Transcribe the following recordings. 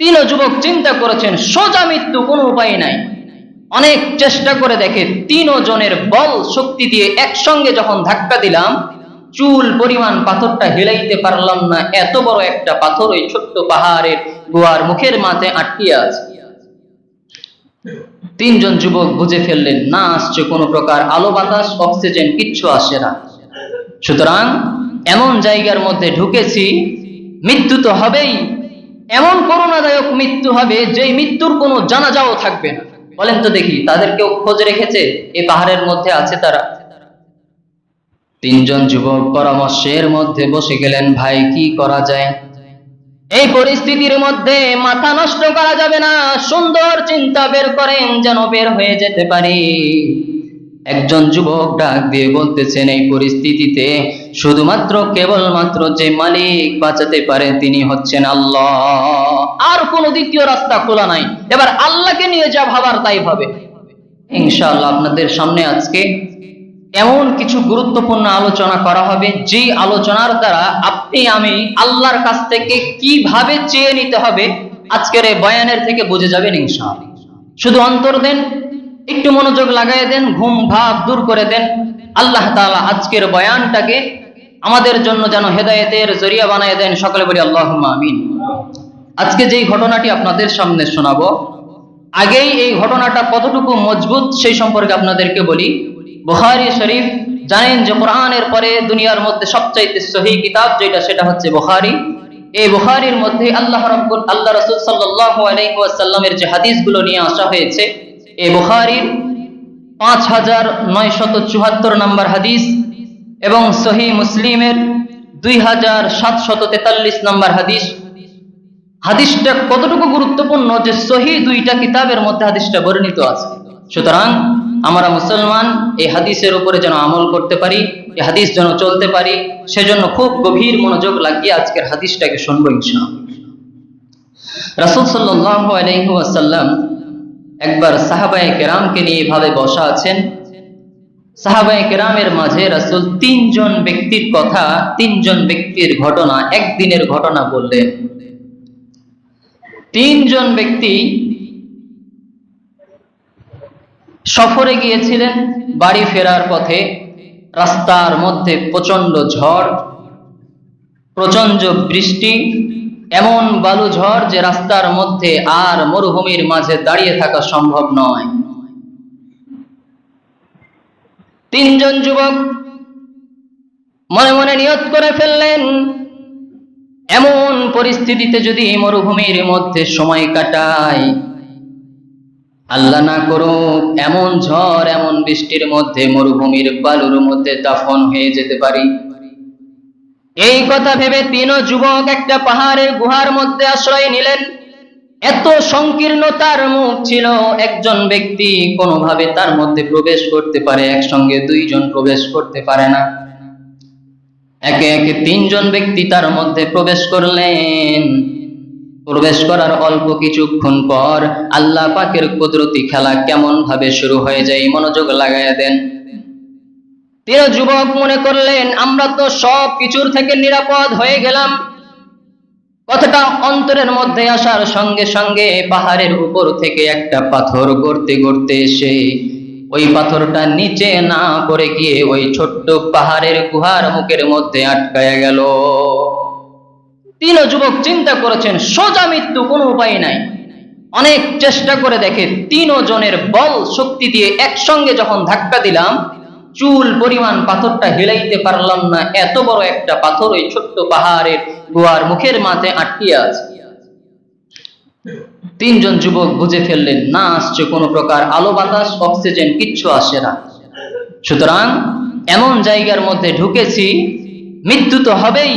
তিনও যুবক চিন্তা করেছেন, সোজা মৃত্যু কোনো উপায় নাই। অনেক চেষ্টা করে দেখে তিনও জনের বল শক্তি দিয়ে একসঙ্গে যখন ধাক্কা দিলাম, চুল, পরিমাণ পাথরটা হেলাইতে পারলাম না, এত বড় একটা পাথর ওই ছোট্ট পাহাড়ের গোয়ার মুখের মাঝে আটকিয়ে আছে। তিনজন যুবক বুঝে ফেললেন, না আসছে কোনো প্রকার আলো বাতাস, অক্সিজেন, কিচ্ছু আসে না। সুতরাং এমন জায়গার মধ্যে ঢুকেছি, মৃত্যু তো হবেই এমন করুণাদায়ক মৃত্যু হবে যেই মৃত্যুর কোনো জানাজাও থাকবে না। বলেন তো দেখি, তাদের কেউ খোঁজ রেখেছে? এই পাহাড়ের মধ্যে আছে তারা। তিনজন যুবক পরামর্শের মধ্যে বসে গেলেন, ভাই, কি করা যায়? এই পরিস্থিতির মধ্যে মাথা নষ্ট করা যাবে না। সুন্দর চিন্তা বের করেন যেন বের হয়ে যেতে পারি। একজন যুবক ডাক দিয়ে বলতেছেন, এই পরিস্থিতিতে শুধুমাত্র কেবলমাত্র যে মালিক বাঁচাতে পারে তিনি হচ্ছেন আল্লাহ। আর কোনো দ্বিতীয় রাস্তা খোলা নাই। এবার আল্লাহকে নিয়ে যা ভাবার তাই ভাবে ইনশাআল্লাহ আপনাদের সামনে আজকে এমন কিছু গুরুত্বপূর্ণ আলোচনা করা হবে, যে আলোচনার দ্বারা আপনি, আমি আল্লাহর কাছ থেকে কীভাবে চেয়ে নিতে হবে, আজকের এই বয়ানের থেকে বুঝে যাবেন ইনশাআল্লাহ। শুধু অন্তর দেন একটু মনোযোগ লাগাই দেন, ঘুম ভাব দূর করে দেন। আল্লাহ তাআলা আজকের বয়ানটাকে আমাদের জন্য যেন হেদায়েতের জরিয়া বানায় দেন। সকলে বলি আল্লাহ আমিন। আজকে যেই ঘটনাটি আপনাদের সামনে শোনাবো, আগেই এই ঘটনাটা কতটুকু মজবুত সেই সম্পর্কে আপনাদেরকে বলি। বুখারী শরীফ জানেন যে কোরআনের পরে দুনিয়ার মধ্যে সবচাইতে সহি কিতাব যেটা, সেটা হচ্ছে বুখারী। এই বুখারীর মধ্যে আল্লাহ রাব্বুল, আল্লাহ রাসূল সাল্লাল্লাহু আলাইহি ওয়াসাল্লামের যে হাদিসগুলো নিয়ে আসা হয়েছে এই বুখারীর পাঁচ হাজার নয়শত চুয়াত্তর নম্বর হাদিস এবং সহি মুসলিমের দুই হাজার সাতশত তেতাল্লিশ নম্বর হাদিস। হাদিসটা কতটুকু গুরুত্বপূর্ণ যে সহি দুইটা কিতাবের মধ্যে হাদিসটা বর্ণিত আছে? সুতরাং আমরা মুসলমান এই হাদিসের উপরে যেন আমল করতে পারি, এই হাদিস যেন চলতে পারি, সেজন্য খুব গভীর মনোযোগ লাগিয়ে আজকের হাদিসটাকে শুনব ইনশাআল্লাহ। রাসূল সাল্লাল্লাহু আলাইহি ওয়াসাল্লাম একবার সাহাবায়ে কেরামকে নিয়ে এভাবে বসা আছেন। সাহাবায়ে কেরামের মাঝে রাসূল তিনজন ব্যক্তির কথা, তিনজন ব্যক্তির ঘটনা, একদিনের ঘটনা বললেন। তিনজন ব্যক্তি সফরে গিয়েছিলেন বাড়ি ফেরার পথে, রাস্তার মধ্যে প্রচণ্ড ঝড় প্রচণ্ড বৃষ্টি এমন বালু ঝড় যে রাস্তার মধ্যে আর মরুভূমির মাঝে দাঁড়িয়ে থাকা সম্ভব নয়। তিনজন যুবক মনে মনে নিয়ত করে ফেললেন, এমন পরিস্থিতিতে যদি মরুভূমির মধ্যে সময় কাটায় আল্লাহ না করুক, এমন ঝড়, এমন বৃষ্টির মধ্যে মরুভূমির বালুর মধ্যে দাফন হয়ে যেতে পারি। এই কথা ভেবে তিনও যুবক একটা পাহাড়ের গুহার মধ্যে আশ্রয় নিলেন। এত সংকীর্ণতার মুখ ছিল একজন ব্যক্তি কোনোভাবে তার মধ্যে প্রবেশ করতে পারে, একসঙ্গে দুইজন প্রবেশ করতে পারে না। একে একে তিনজন ব্যক্তি তার মধ্যে প্রবেশ করলেন। প্রবেশ করার অল্প কিছুক্ষণ পর আল্লাহ পাকের কুদরতি খেলা কেমন ভাবে শুরু হয়ে যায়, মনোযোগ লাগাইয়া দেন। তিনি যুবক মনে করলেন, আমরা তো সব কিছুর থেকে নিরাপদ হয়ে গেলাম। কথাটা অন্তরের মধ্যে আসার সঙ্গে সঙ্গে পাহাড়ের উপর থেকে একটা পাথর গড়তে গড়তে এসে ওই পাথরটা নিচে না পড়ে গিয়ে ওই ছোট্ট পাহাড়ের গুহার মুখের মধ্যে আটকায়া গেল। তিন যুবক চিন্তা করেছেন, সোজা মৃত্যু কোনো উপায় নাই। অনেক চেষ্টা করে দেখে তিন জনের বল শক্তি দিয়ে একসঙ্গে যখন ধাক্কা দিলাম চুল পরিমাণ পাথরটা হেলাইতে পারলাম না। এত বড় একটা পাথর ওই ছোট্ট পাহাড়ের গোয়ার মুখের মাঝে আটকিয়ে আছে। তিনজন যুবক বুঝে ফেললেন, না আসছে কোনো প্রকার আলো, বাতাস, অক্সিজেন, কিচ্ছু আসে না। সুতরাং এমন জায়গার মধ্যে ঢুকেছি, মৃত্যু তো হবেই।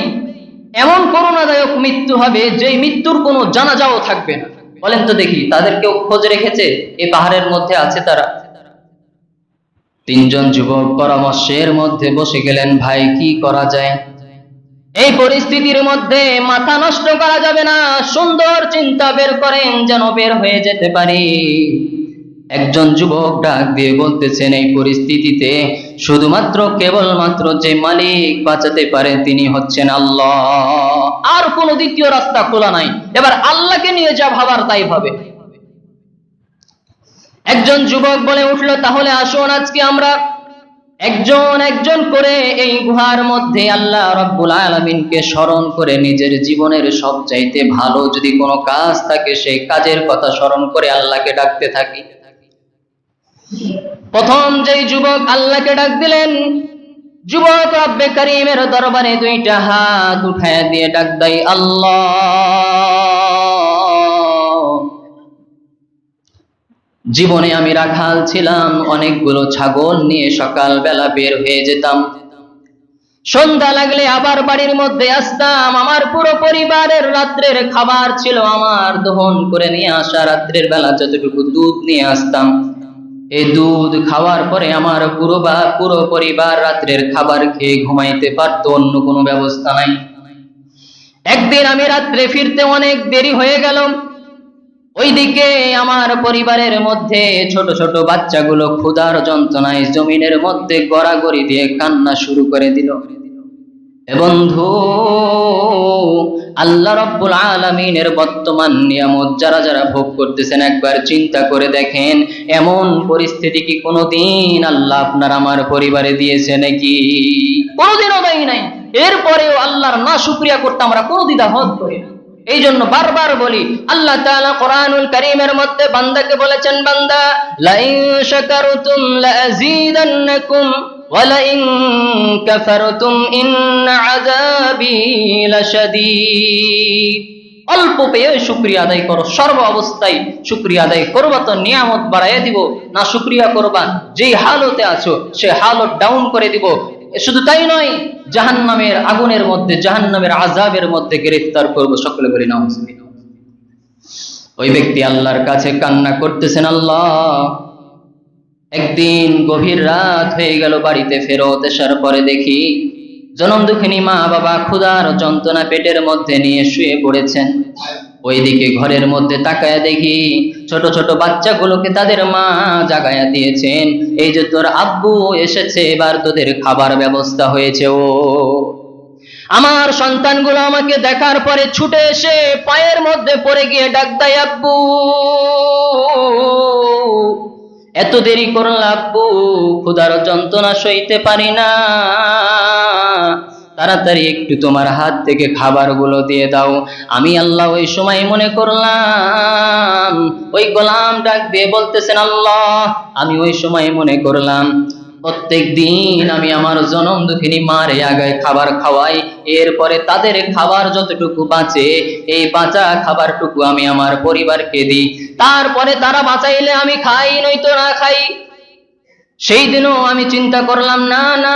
এমন করুণাদায়ক মৃত্যু হবে যেই মৃত্যুর কোনো জানাজাও থাকবে না। বলেন তো দেখি, তাদের কেউ খোঁজ রেখেছে? এই পাহাড়ের মধ্যে আছে তারা। তিনজন যুবক পরামর্শের মধ্যে বসে গেলেন, ভাই, কি করা যায়? এই পরিস্থিতির মধ্যে মাথা নষ্ট করা যাবে না। সুন্দর চিন্তা বের করেন যেন বের হয়ে যেতে পারি। একজন যুবক ডাক দিয়ে বলতেছেন, এই পরিস্থিতিতে শুধুমাত্র কেবলমাত্র যে মালিক বাঁচাতে পারে তিনি হচ্ছেন আল্লাহ। আর কোনো দ্বিতীয় রাস্তা খোলা নাই। এবার আল্লাহকে নিয়ে যা ভাবার তাই ভাবে একজন যুবক বলে উঠল, তাহলে আসুন আজকে আমরা একজন একজন করে এই গুহার মধ্যে আল্লাহ রব্বুল আলমিনকে স্মরণ করে নিজের জীবনের সবচাইতে ভালো যদি কোনো কাজ থাকে, সেই কাজের কথা স্মরণ করে আল্লাহকে ডাকতে থাকি। প্রথম যেই যুবক আল্লাহকে ডাক দিলেন, যুবক রব্বে করিমের দরবারে দুইটা হাত উঠায় দিয়ে ডাক দেয়, আল্লাহ! জীবনে আমি রাখাল ছিলাম, অনেকগুলো ছাগল নিয়ে সকাল বেলা বের হয়ে যেতাম। সন্ধ্যা লাগলে আবার বাড়ির মধ্যে আসতাম, আমার পুরো পরিবারের রাত্রের খাবার ছিল আমার, দহন করে নিয়ে আসা রাত্রের বেলা যতটুকু দুধ নিয়ে আসতাম। এই দুধ খাওয়ার পরে আমার পুরো বা, পুরো পরিবার রাত্রের খাবার খেয়ে ঘুমাইতে পারতো, অন্য কোনো ব্যবস্থা নাই। একদিন আমি রাত্রে ফিরতে অনেক দেরি হয়ে গেল। ওইদিকে আমার পরিবারের মধ্যে ছোট ছোট বাচ্চাগুলো ক্ষুধার যন্ত্রণায় জমিনের মধ্যে গড়াগড়ি দিয়ে কান্না শুরু করে দিল। বন্ধু, আল্লাহ রব্বুল আলমিনের বর্তমান নিয়ামত যারা যারা ভোগ করতেছেন, একবার চিন্তা করে দেখেন, এমন পরিস্থিতি কি কোনোদিন আল্লাহ আপনার আমার পরিবারে দিয়েছে নাকি? কোনোদিনও দেয় নাই। এরপরেও আল্লাহর না শুক্রিয়া করতে আমরা কোনো দ্বিধা হদ করি না। এই জন্য বারবার বলি, আল্লাহ তাআলা কোরআনুল কারীমের মধ্যে বান্দাকে বলেছেন, বান্দা, লাইন শাকারতুম লাযীদান্নাকুম লাইন কাফারতুম ইন্না আযাবি লাশাদীদ। অল্প পেয়ে শুক্রিয়া আদায় করো, সর্ব অবস্থায় শুক্রিয়া আদায় করবা তো নিয়ামত বাড়াইয়া দিব, না শুক্রিয়া করবা, যেই হালতে আছো সে হালত ডাউন করে দিব শুধু তাই নয়, জাহান্নামের আগুনের মধ্যে, জাহান্নামের আজাবের মধ্যে গ্রেফতার করব সকলে বলি না ওই ব্যক্তি আল্লাহর কাছে কান্না করতেছেন, আল্লাহ, একদিন গভীর রাত হয়ে গেল বাড়িতে ফেরত আসার পরে দেখি জনম দুঃখিনী মা বাবা ক্ষুধার যন্ত্রণা পেটের মধ্যে নিয়ে শুয়ে পড়েছেন। ওইদিকে ঘরের মধ্যে তাকায়া দেখি ছোট ছোট বাচ্চাগুলোকে তাদের মা জাগায়া দিয়েছেন। এই যে তোর আব্বু এসেছে, এবার তোদের খাবার ব্যবস্থা হয়েছে ও। আমার সন্তানগুলো আমাকে দেখার পরে ছুটে এসে পায়ের মধ্যে পড়ে গিয়ে ডাক দেয়, আব্বু! এত দেরি করল আব্বু, ক্ষুধার যন্ত্রণা সইতে পারি না। তাড়াতাড়ি একটু তোমার হাত থেকে খাবারগুলো দিয়ে দাও। আমি আল্লাহ ওই সময় মনে করলাম, ওই গোলাম ডাক দিয়ে বলতেছেন, আল্লাহ, আমি ওই সময় মনে করলাম প্রত্যেক দিন আমি আমার জনম দুঃখিনী মারে আগায় খাবার খাওয়াই। এরপরে তাদের খাবার যতটুকু বাঁচে, এই বাঁচা খাবারটুকু আমি আমার পরিবারকে দিই। তারপরে তারা বাঁচাইলে আমি খাই, নয়তো না খাই। সেই দিনও আমি চিন্তা করলাম, না না,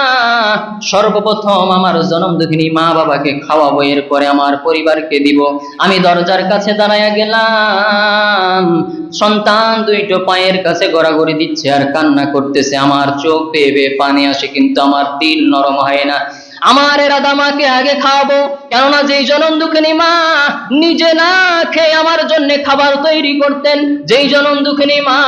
সর্বপ্রথম আমার জনম দুঃখিনী মা বাবাকে খাওয়াবো, এরপরে আমার পরিবারকে দিব। আমি দরজার কাছে দাঁড়াইয়া গেলাম, সন্তান দুইটো পায়ের কাছে গড়াগড়ি দিচ্ছে আর কান্না করতেছে। আমার চোখ পেয়ে পানি আসে, কিন্তু আমার তিল নরম হয় না। আমার এরাদা মাকে আগে খাওয়াবো। কেননা যেই জনম দুঃখিনী মা নিজে না খেয়ে আমার জন্য খাবার তৈরি করতেন, যেই জনম দুঃখিনী মা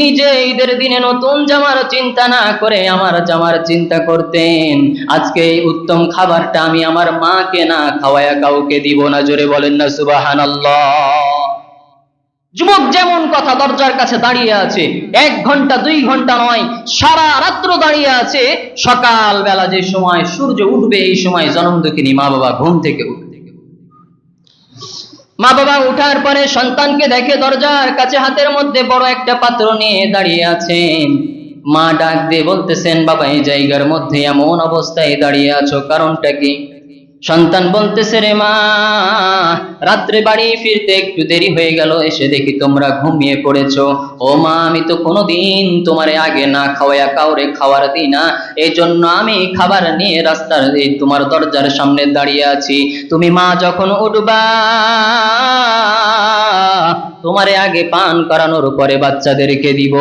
নিজে ঈদের দিনে নতুন জামার চিন্তা না করে আমার জামার চিন্তা করতেন। আজকে এই উত্তম খাবারটা আমি আমার মাকে না খাওয়ায়া কাউকে দিব না, জোরে বলেন না সুবাহান যুবক যেমন কথা দরজার কাছে দাঁড়িয়ে আছে, এক ঘণ্টা, দুই ঘণ্টা নয়, সারা রাত্র দাঁড়িয়ে আছে সকাল বেলা যে সময় সূর্য উঠবে, এই সময় জনম দুঃখিনী মা বাবা ঘুম থেকে উঠবে। মা বাবা উঠার পরে সন্তানকে দেখে দরজার কাছে হাতের মধ্যে বড় একটা পাত্র নিয়ে দাঁড়িয়ে আছেন। মা ডাক দিয়ে বলতেছেন, বাবা, এই জায়গার মধ্যে এমন অবস্থায় দাঁড়িয়ে আছো, কারণটা কি? সন্তান বলতেছে রে মা, রাত্রে বাড়ি ফিরতে একটু দেরি হয়ে গেল, এসে দেখি তোমরা ঘুমিয়ে পড়েছ। ও মা, আমি তো কোনোদিন তোমারে আগে না খাওয়াইয়া কাউরে খাওয়ার দিই না। এই জন্য আমি খাবার নিয়ে রাস্তার তোমার দরজার সামনে দাঁড়িয়ে আছি। তুমি মা, যখন উঠবা, তোমারে আগে পান করানোর পরে বাচ্চাদেরকে দিব।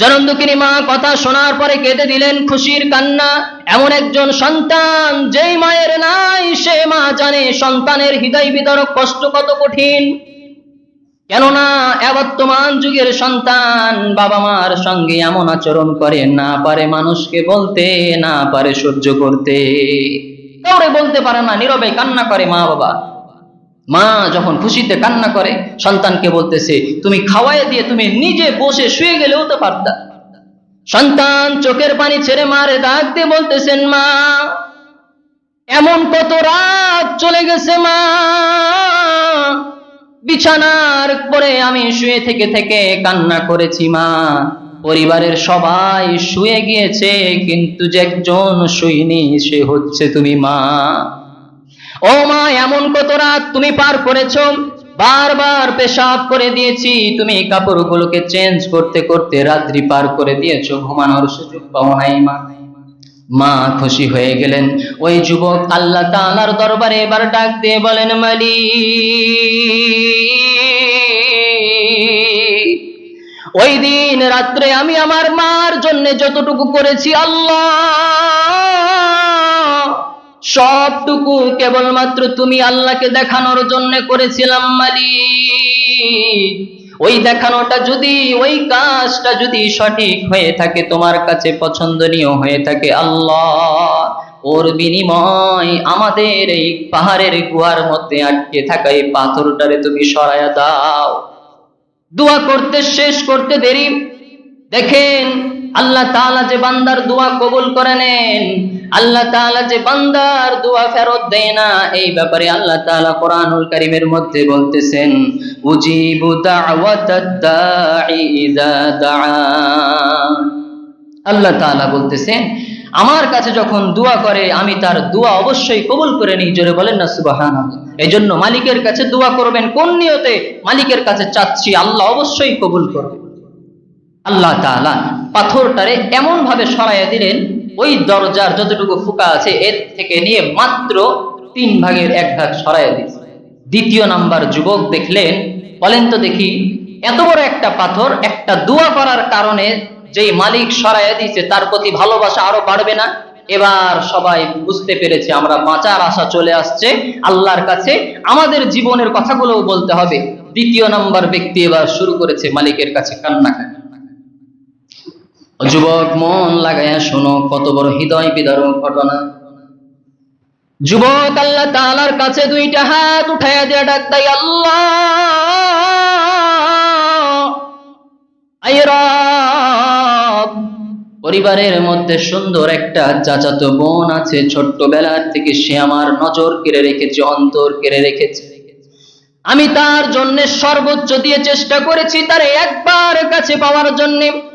জনম দুঃখিনী মা কথা শোনার পরে কেঁদে দিলেন খুশির কান্না। এমন একজন সন্তান যেই মায়ের নাই, সে মা জানে সন্তানের হৃদয় বিতরক কষ্ট কত কঠিন। কেননা বর্তমান যুগের সন্তান বাবা মার সঙ্গে এমন আচরণ করে, না পারে মানুষকে বলতে, না পারে সহ্য করতে। কাউরে বলতে পারে না, নীরবে কান্না করে মা বাবা মা যখন খুশিতে কান্না করে, সন্তানকে বলতেছে, তুমি খাওয়াই দিয়ে তুমি নিজে বসে শুয়ে গেলেও তো পারতা। সন্তান চোখের পানি ছেড়ে মারে ডাক দিয়ে বলতেছেন, মা, এমন কত রাত চলে গেছে, মা। বিছানার পরে আমি শুয়ে থেকে থেকে কান্না করেছি, মা। পরিবারের সবাই শুয়ে গিয়েছে, কিন্তু যে একজন শুইনি সে হচ্ছে তুমি, মা। ও মা, এমন কত রাত তুমি পার করেছ? বারবার পেশাব করে দিয়েছি, তুমি কাপড়গুলোকে চেঞ্জ করতে করতে রাত্রি পার করে দিয়েছ, ঘুমানোর সুযোগ পাও নাই মা। মা খুশি হয়ে গেলেন। ওই যুবক আল্লাহ তাআলার দরবারে এবার ডাক দিয়ে বলেন মালি ওই দিন রাত্রে আমি আমার মার জন্য যতটুকু করেছি, আল্লাহ সবটুকু কেবলমাত্র তুমি আল্লাহকে দেখানোর জন্য করেছিলাম মালিক। ওই দেখানোটা যদি, ওই কাজটা যদি সঠিক হয়ে থাকে, তোমার কাছে পছন্দনীয় হয়ে থাকে আল্লাহ। ওর বিনিময় আমাদের এই পাহাড়ের গুহার মধ্যে আটকে থাকা এই পাথরটারে তুমি সরায়া দাও। দোয়া করতে, শেষ করতে দেরি দেখেন, আল্লাহ তাআলা যে বান্দার দোয়া কবুল করে নেন, আল্লাহ তাআলা যে বান্দার দোয়া ফেরত দেয় না, এই ব্যাপারে আল্লাহ তাআলা কোরআনুল কারীমের মধ্যে বলতেছেন, উজিবু আল্লাহ তাআলা বলতেছেন, আমার কাছে যখন দোয়া করে, আমি তার দোয়া অবশ্যই কবুল করে নিই। জোরে বলেন না সুবাহান এই জন্য মালিকের কাছে দোয়া করবেন কোন নিয়তে? মালিকের কাছে চাচ্ছি আল্লাহ অবশ্যই কবুল করবে আল্লাহ তাআলা পাথরটারে এমন ভাবে সরাইয়া দিলেন, ওই দরজার যতটুকু ফুকা আছে এর থেকে নিয়ে মাত্র তিন ভাগের এক ভাগ সরাইয়া দিয়েছে। দ্বিতীয় নাম্বার যুবক দেখলেন, বলেন তো দেখি, এত বড় একটা পাথর, একটা দোয়া করার কারণে যেই মালিক সরাইয়া দিয়েছে, তার প্রতি ভালোবাসা আরও বাড়বে না? এবার সবাই বুঝতে পেরেছে, আমরা বাঁচার আশা চলে আসছে, আল্লাহর কাছে আমাদের জীবনের কথাগুলোও বলতে হবে। দ্বিতীয় নাম্বার ব্যক্তি এবার শুরু করেছে মালিকের কাছে কান্নাকাটি। ও যুবক, মন লাগাইয়া শোনো, কত বড় হৃদয় বিদারক ঘটনা। যুবক, আল্লাহ তাআলার কাছে দুইটা হাত উঠাইয়া দিয়া ডাক দেয়, আল্লাহ! পরিবারের মধ্যে সুন্দর একটা চাচাতো বোন আছে, ছোট্টবেলার থেকে সে আমার নজর কেড়ে রেখেছে, অন্তর কেড়ে রেখেছে। আমি তার জন্য সর্বোচ্চ দিয়ে চেষ্টা করেছি, তার একবার কাছে পাওয়ার জন্যে।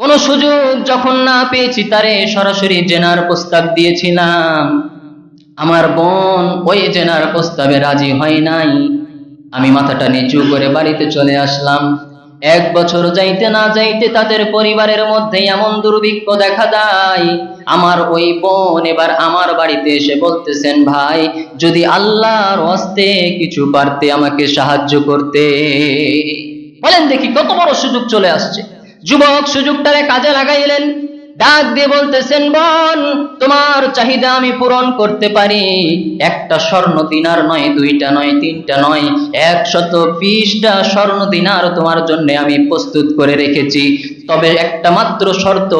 কোন সুযোগ যখন না পেয়েছি তারে সরাসরি জেনার প্রস্তাব দিয়েছিলাম। আমার বোন ওই জেনার প্রস্তাবে রাজি হয় নাই। আমি মাথাটা নিচু করে বাড়িতে চলে আসলাম। এক বছর যাইতে না যাইতে তাদের পরিবারের মধ্যে এমন দুর্ভিক্ষ দেখা দেয় আমার ওই বোন এবার আমার বাড়িতে এসে বলতেছেন, ভাই, যদি আল্লাহর হস্তে কিছু পারতে আমাকে সাহায্য করতে। বলেন দেখি কত বড় সুযোগ চলে আসছে। যুবক সুযোগটারে কাজে লাগাইলেন। ডাক দিয়ে বলতেছেন, বোন, তোমার চাহিদা আমি পূরণ করতে পারি। একটা স্বর্ণ দিনার নয়, দুইটা নয়, তিনটা নয়, একশত বিশটা স্বর্ণ দিনার তোমার জন্য আমি প্রস্তুত করে রেখেছি। তবে একটা মাত্র শর্ত,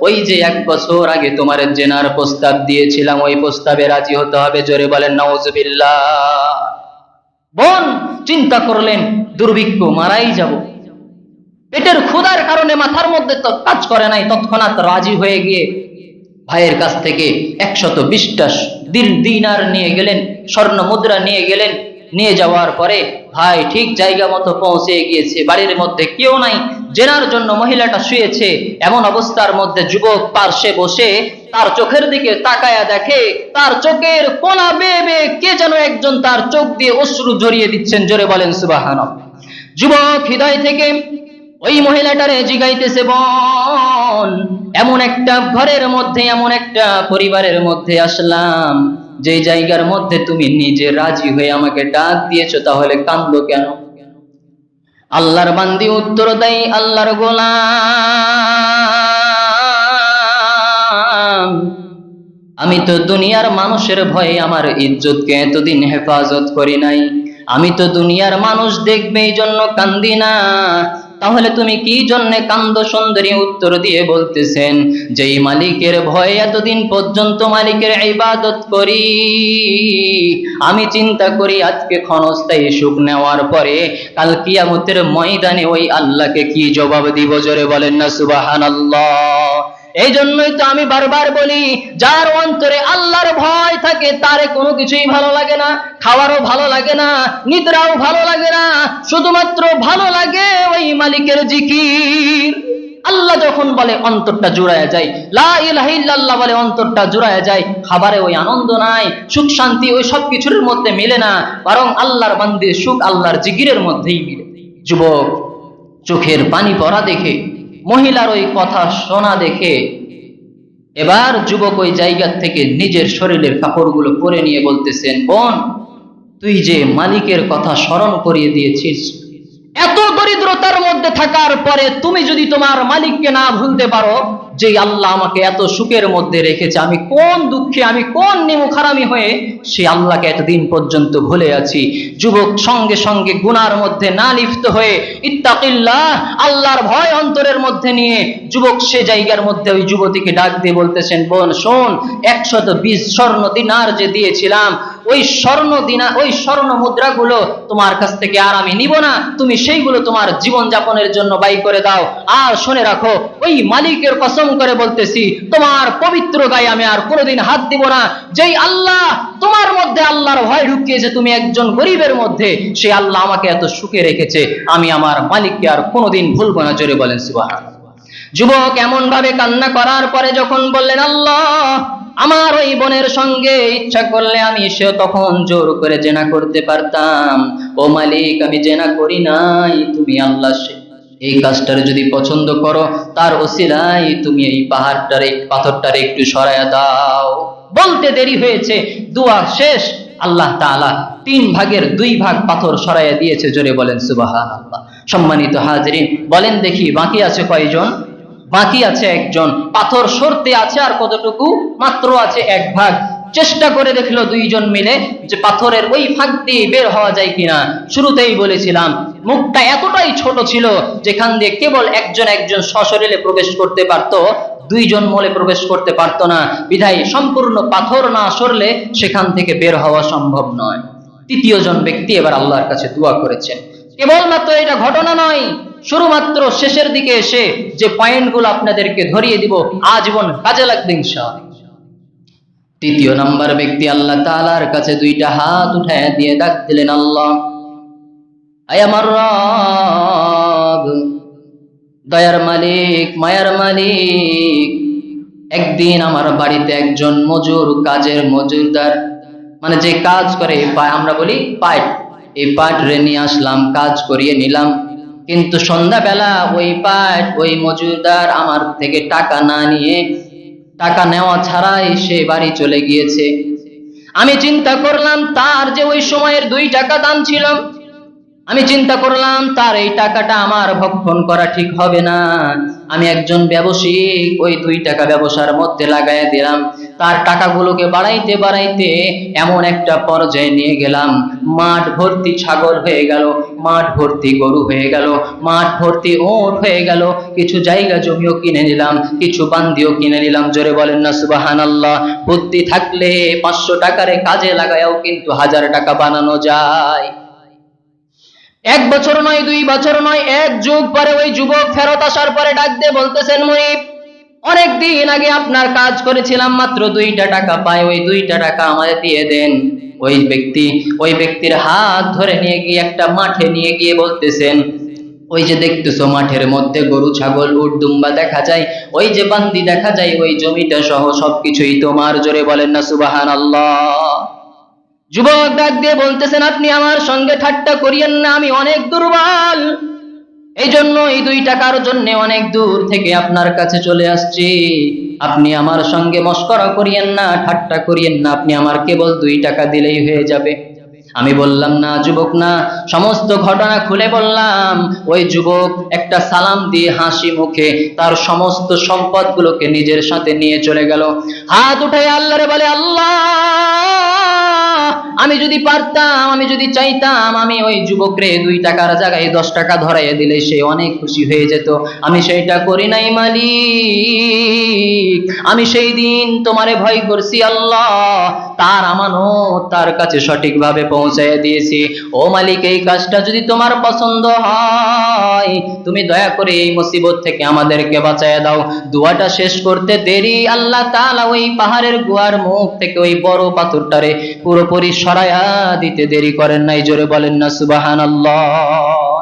ওই যে এক বছর আগে তোমার জেনার প্রস্তাব দিয়েছিলাম, ওই প্রস্তাবে রাজি হতে হবে। জোরে বলেন নওয়াজবিল্লাহ বোন, চিন্তা করলেন, দুর্ভিক্ষ মারাই যাব। পেটের ক্ষুধার কারণে মাথার মধ্যে তো কাজ করে নাই, তৎক্ষণাৎ রাজি হয়ে গিয়ে ভাইয়ের কাছ থেকে একশত বিশটা দিন দিনার নিয়ে গেলেন, স্বর্ণ মুদ্রা নিয়ে গেলেন, নিয়ে যাওয়ার পরে ভাই ঠিক জায়গা মতো পৌঁছে গিয়েছে, বাড়ির মধ্যে কেউ নাই, জেনার জন্য মহিলাটা শুয়েছে, এমন অবস্থার মধ্যে যুবক পার্শ্বে বসে তার চোখের দিকে তাকায়া দেখে, তার চোখের কোনা বেয়ে বেয়ে কে যেন একজন তার চোখ দিয়ে অশ্রু জড়িয়ে দিচ্ছেন, জোরে বলেন সুবাহান যুবক হৃদয় থেকে ওই মহিলাটারে জিগাইতেছে, বল। এমন একটা ঘরের মধ্যে, এমন একটা পরিবারের মধ্যে আসলাম, যে জায়গার মধ্যে তুমি নিজে রাজি হয়ে আমাকে ডাক দিয়েছ, তাহলে কান্দো কেন? আল্লাহর বান্দি উত্তর দেয়, আল্লাহর গোলাম। আমি তো দুনিয়ার মানুষের ভয়ে আমার ইজ্জতকে এতদিন হেফাজত করি নাই। আমি তো দুনিয়ার মানুষ দেখবে এই জন্য কান্দি না। তাহলে তুমি কি জন্য কান্দ সুন্দরী উত্তর দিয়ে বলতেছেন, যেই মালিকের ভয়ে এতদিন পর্যন্ত মালিকের ইবাদত করি, আমি চিন্তা করি আজকে ক্ষণস্থায়ী সুখ নেওয়ার পরে কাল কিয়ামতের ময়দানে ওই আল্লাহকে কি জবাব দিব? জোরে বলেন না, সুবহানাল্লাহ। এই জন্যই তো আমি বারবার বলি, যার অন্তরে আল্লাহর ভয় থাকে, তারে কোনো কিছুই ভালো লাগে না, খাওয়ারও ভালো লাগে না, নিদ্রাও ভালো লাগে না, শুধুমাত্র ভালো লাগে ওই মালিকের জিকির। আল্লাহ যখন বলে, অন্তরটা জুড়ায় যায়, লা ইল্লাল্লাহ বলে, অন্তরটা জুড়ায় যায়, খাবারে ওই আনন্দ নাই, সুখ শান্তি ওই সব কিছুর মধ্যে মিলে না, বরং আল্লাহর বান্দির সুখ আল্লাহর জিকিরের মধ্যেই মিলে। যুবক, চোখের পানি পড়া দেখে মহিলার ওই কথা শোনা দেখে এবার যুবক ওই জায়গার থেকে নিজের শরীরের কাপড়গুলো পরে নিয়ে বলতেছেন, বোন, তুই যে মালিকের কথা স্মরণ করিয়ে দিয়েছিস, এত দরিদ্রতার মধ্যে থাকার পরে তুমি যদি তোমার মালিককে না ভুলতে পারো, যে আল্লাহ আমাকে এত সুখের মধ্যে রেখেছে, আমি কোন দুঃখে, আমি কোন নিমুখারামি হয়ে সে আল্লাহকে এতদিন পর্যন্ত ভুলে আছি। যুবক সঙ্গে সঙ্গে গুনার মধ্যে না লিপ্ত হয়ে ইত্তাকিল্লাহ, আল্লাহর ভয় অন্তরের মধ্যে নিয়ে যুবক সে জায়গার মধ্যে ওই যুবতীকে ডাক দিয়ে বলতেছেন, বোন শোন, একশত বিশ স্বর্ণ দিনার যে দিয়েছিলাম ওই স্বর্ণ দিনা, ওই স্বর্ণ মুদ্রাগুলো তোমার কাছ থেকে আর আমি নিব না। তুমি সেইগুলো তোমার জীবন যাপনের জন্য বাই করে দাও। আর শুনে রাখো, ওই মালিকের কসম করে বলতেছি, তোমার পবিত্র গায়ে আমি আর কোনোদিন হাত দিব না। যেই আল্লাহ তোমার মধ্যে আল্লাহর ভয় ঢুকিয়েছে তুমি একজন গরিবের মধ্যে, সেই আল্লাহ আমাকে এত সুখে রেখেছে, আমি আমার মালিককে আর কোনোদিন ভুলবো না, জোরে বলেন সুবহানাল্লাহ। যুবক এমন ভাবে কান্না করার পরে যখন বললেন, আল্লাহ আমার ওই বোনের সঙ্গে ইচ্ছা করলে আমি সে তখন জোর করে জেনা করতে পারতাম। ও মালিক, আমি জেনা করি নাই, তুমি আল্লাহ এই কাজটার যদি পছন্দ করো, তার ওসিলাই তুমি এই পাহাড়টার এই পাথরটার একটু সরায়া দাও। বলতে দেরি হয়েছে, দুয়া শেষ। আল্লাহ তাআলা তিন ভাগের দুই ভাগ পাথর সরাইয়া দিয়েছে, জোরে বলেন সুবহানাল্লাহ। সম্মানিত হাজরিন, বলেন দেখি বাকি আছে কয়জন? বাকি আছে একজন। পাথর সরতে আছে আর কতটুকু? মাত্র আছে এক ভাগ। চেষ্টা করে দেখল দুইজন মিলে যে পাথরের ওই ফাঁক দিয়ে বের হওয়া যায় কিনা। শুরুতেই বলেছিলাম, মুখটা এতটাই ছোট ছিল যেখান দিয়ে কেবল একজন একজন সশরীরে প্রবেশ করতে পারত, দুইজন মলে প্রবেশ করতে পারত না। বিধায় সম্পূর্ণ পাথর না সরলে সেখান থেকে বের হওয়া সম্ভব নয়। তৃতীয় জন ব্যক্তি এবার আল্লাহর কাছে দোয়া করেছেন। কেবলমাত্র এটা ঘটনা নয় শুধুমাত্র শেষের দিকে এসে যে পয়েন্টগুলো আপনাদেরকে ধরিয়ে দিব, আজীবন কাজে লাগবে ইনশাআল্লাহ। তৃতীয় নাম্বার ব্যক্তি, আল্লাহ তাআলার কাছে দুইটা হাত উঠায় দিয়ে ডাক দিলেন, আল্লাহ, আয় আমার রব, দয়ার মালিক, মায়ার মালিক, একদিন আমার বাড়িতে একজন মজুর, কাজের মজুরদার মানে যে কাজ করে আমরা বলি পাট, এই পাট রে নিয়ে আসলাম, কাজ করিয়ে নিলাম। কিন্তু সন্ধ্যাবেলা ওই পাট, ওই মজুরদার আমার থেকে টাকা না নিয়ে, টাকা নেওয়া ছাড়াই সে বাড়ি চলে গিয়েছে। আমি চিন্তা করলাম, তার যে ওই সময়ের দুই টাকা দাম ছিল, আমি চিন্তা করলাম, তার এই টাকাটা আমার ভক্ষণ করা ঠিক হবে না। আমি একজন ব্যবসায়ী, ওই দুই টাকা ব্যবসার মধ্যে লাগাই দিলাম। তার টাকাগুলোকে বাড়াইতে বাড়াইতে এমন একটা পর্যায়ে নিয়ে গেলাম। মাঠ ভর্তি ছাগল হয়ে গেল, মাঠ ভর্তি গরু হয়ে গেল, মাঠ ভর্তি ওট হয়ে গেল। কিছু জায়গা জমিও কিনে নিলাম, কিছু বান্দিও কিনে নিলাম। জোরে বলেন না সুবাহান আল্লাহ বুদ্ধি থাকলে পাঁচশো টাকারে কাজে লাগায়াও কিন্তু হাজার টাকা বানানো যায়। এক বছর নয়, দুই বছর নয়, এক যুগ পরে ওই যুবক ফেরত আসার পরে ডাক দিয়ে বলতেছেন, মনিব অনেক দিন আগে আপনার কাজ করেছিলাম, মাত্র দুইটা টাকা পাই। ওই দুইটা টাকা আমাদের দিয়ে দেন। ওই ব্যক্তি, ওই ব্যক্তির হাত ধরে নিয়ে গিয়ে একটা মাঠে নিয়ে গিয়ে বলতেছেন, ওই যে দেখতেছো মাঠের মধ্যে গরু, ছাগল, উট, দুম্বা দেখা যায়? ওই যে বান্দি দেখা যায়, ওই জমিটা সহ সবকিছুই তোমার জোরে বলেন না সুবাহান আল্লাহ যুবক ডাক দিয়ে বলতেছেন, আপনি আমার সঙ্গে ঠাট্টা করিয়েন না, আমি অনেক দুর্বল। এই জন্য এই দুই টাকার জন্য অনেক দূর থেকে আপনার কাছে চলে আসছি। আপনি আমার সঙ্গে মস্করা করিয়েন না, ঠাট্টা করিয়েন না, আপনি আমার কেবল দুই টাকা দিলেই হয়ে যাবে। আমি বললাম, না যুবক, না। সমস্ত ঘটনা খুলে বললাম, ওই যুবক একটা সালাম দিয়ে হাসি মুখে তার সমস্ত সম্পদগুলোকে নিজের সাথে নিয়ে চলে গেল। হাত উঠে আল্লাহরে বলে, আল্লাহ! আমি যদি পারতাম, আমি যদি চাইতাম, আমি ওই যুবকরে দুই টাকার জায়গায় দশ টাকা ধরাইয়া দিলে সে অনেক খুশি হয়ে যেত। আমি সেইটা করি নাই, মালিক। আমি সেই দিন তোমারে ভয় করছি, আল্লাহ। তার আমানত তার কাছে সঠিকভাবে পৌঁছাইয়া দিয়েছি। ও মালিক, এই কাজটা যদি তোমার পছন্দ হয়, তুমি দয়া করে এই মুসিবত থেকে আমাদেরকে বাঁচাইয়া দাও। দোয়াটা শেষ করতে দেরি, আল্লাহ তাআলা ওই পাহাড়ের গুহার মুখ থেকে ওই বড় পাথরটারে পুরোপুরি সরাইয়া দিতে দেরি করেন নাই জোরে বলেন না সুবাহান আল্লাহ